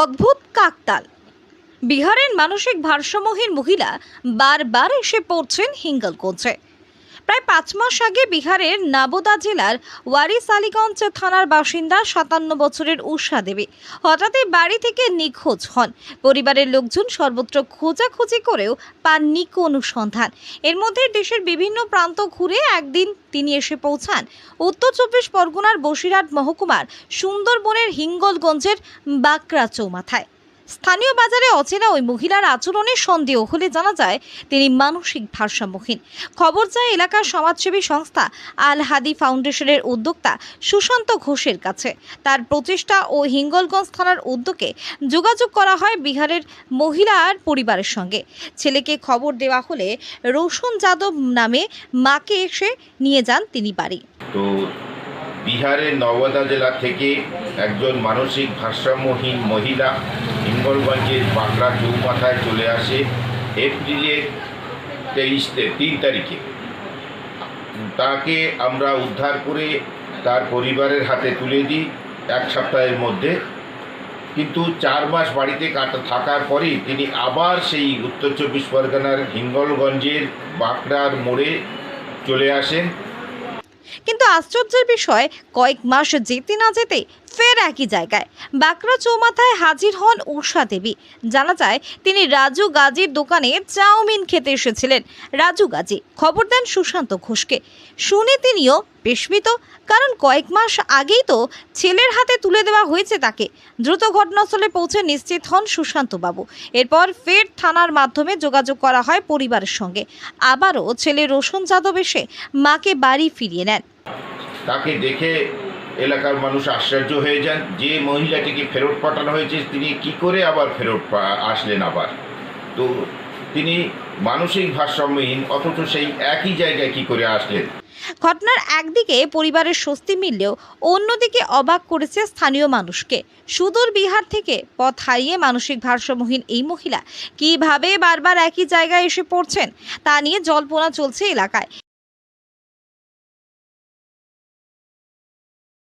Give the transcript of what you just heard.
অদ্ভুত কাকতাল। বিহারের মানসিক ভারসাম্যহীন মহিলা বারবার এসে পড়ছেন হিঙ্গলগঞ্জে প্রায় পাঁচ মাস আগে বিহারের নাবোদা জেলার ওয়ারিস আলীগঞ্জ থানার বাসিন্দা সাতান্ন বছরের উষা দেবী হঠাৎই বাড়ি থেকে নিখোঁজ হন। পরিবারের লোকজন সর্বত্র খোঁজাখুঁজি করেও পাননি কোনো সন্ধান। এর মধ্যে দেশের বিভিন্ন প্রান্ত ঘুরে একদিন তিনি এসে পৌঁছান। উত্তর চব্বিশ পরগনার বসিরহাট মহকুমার সুন্দরবনের হিঙ্গলগঞ্জের বাঁকড়া চৌমাথায়। স্থানীয় বাজারে অচেনা ওই মহিলার আচরণে সন্দেহ হলে জানা যায় তিনি মানসিক ভারসাম্যহীন। খবর যায় এলাকার সমাজসেবী সংস্থা আল হাদি ফাউন্ডেশনের উদ্যোক্তা সুশান্ত ঘোষের কাছে। তার প্রচেষ্টা ও হিঙ্গলগঞ্জ থানার উদ্যোগে যোগাযোগ করা হয় বিহারের মহিলার পরিবারের সঙ্গে। ছেলেকে খবর দেওয়া হলে রোশন যাদব নামে মাকে এসে নিয়ে যান তিনি বাড়ি। বিহারের নওয়াদা জেলা থেকে একজন মানসিক ভারসাম্যহীন মহিলা হিঙ্গলগঞ্জের বাঁকড়া চৌমাথায় চলে আসে এপ্রিলের তেইশ তিন তারিখে। তাকে আমরা উদ্ধার করে তার পরিবারের হাতে তুলে দিই এক সপ্তাহের মধ্যে। কিন্তু চার মাস বাড়িতে কাটা, থাকার পরেই তিনি আবার সেই উত্তর চব্বিশ পরগনার হিঙ্গলগঞ্জের বাঁকড়ার মোড়ে চলে আসেন। কিন্তু আশ্চর্যের বিষয় কয়েক মাস যেতে না যেতে ফের একই জায়গায়। বাঁকড়া চৌমাথায় হাজির হন উষা দেবী। জানা যায়, তিনি রাজু গাজীর দোকানে চাউমিন খেতে এসেছিলেন। রাজু গাজী খবর দেন সুশান্ত ঘোষকে। শুনে তিনিও বিস্মিত, কারণ কয়েক মাস আগেই তো ছেলের হাতে তুলে দেওয়া হয়েছে তাকে। দ্রুত ঘটনাস্থলে পৌঁছে নিশ্চিত হন সুশান্ত বাবু এরপর ফের থানার মাধ্যমে যোগাযোগ করা হয় পরিবারের সঙ্গে। আবারও ছেলে রোশন যাদব এসে মাকে বাড়ি ফিরিয়ে নেন। তাকে দেখে এলাকার মানুষ আশ্চর্য হয়ে যান, যে মহিলাটিকে ফেরত পাঠানো হয়েছে, তিনি কি করে আবার ফেরত আসলেন আবার? তো তিনি মানসিক ভারসাম্যহীন, অথচ সেই একই জায়গায় কি করে আসলেন? ঘটনার একদিকে পরিবারের স্বস্তি মিললেও অন্যদিকে অবাক করেছে স্থানীয় মানুষকে। সুদূর বিহার থেকে পথ হারিয়ে মানসিক ভারসাম্যহীন এই মহিলা কীভাবে বারবার একই জায়গায় এসে পড়ছেন, তা নিয়ে জল্পনা চলছে এলাকায়।